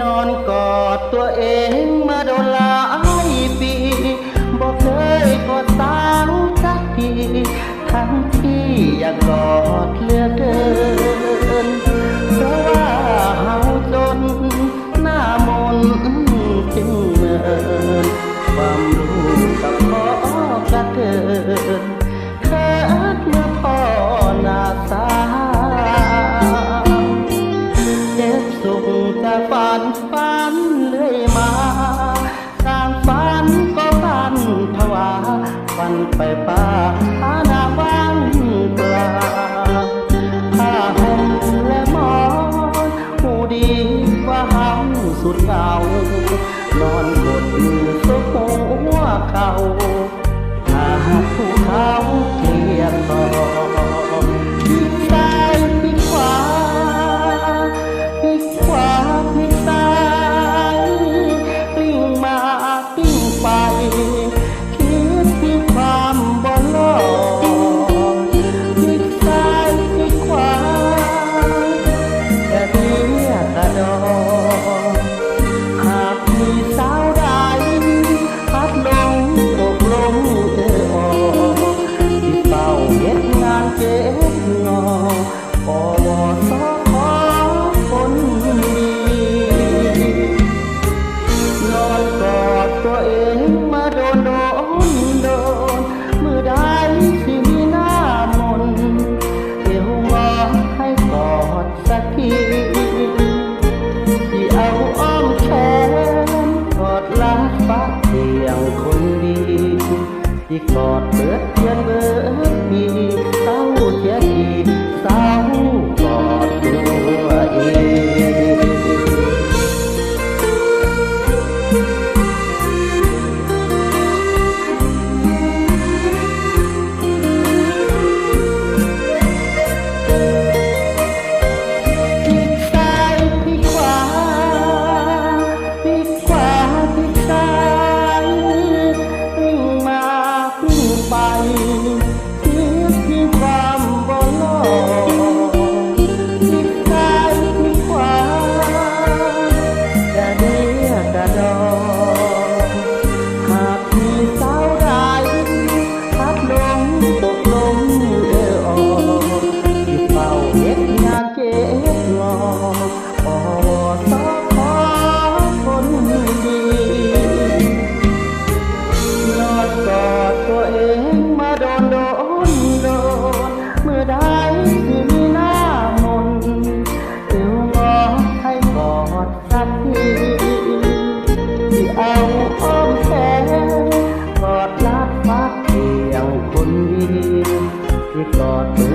นอนกอดตัวเองมาโดนหลายปีบอกเลยกอดตาานไปป่าหาหน้าว่างเปล่าผ้าห่มและหมอนผู้ดีว่าห้าสุดเหงานอนกดมือสุกหัวเขาหาผู้เขาเทียนต่อ Thank you. with thought.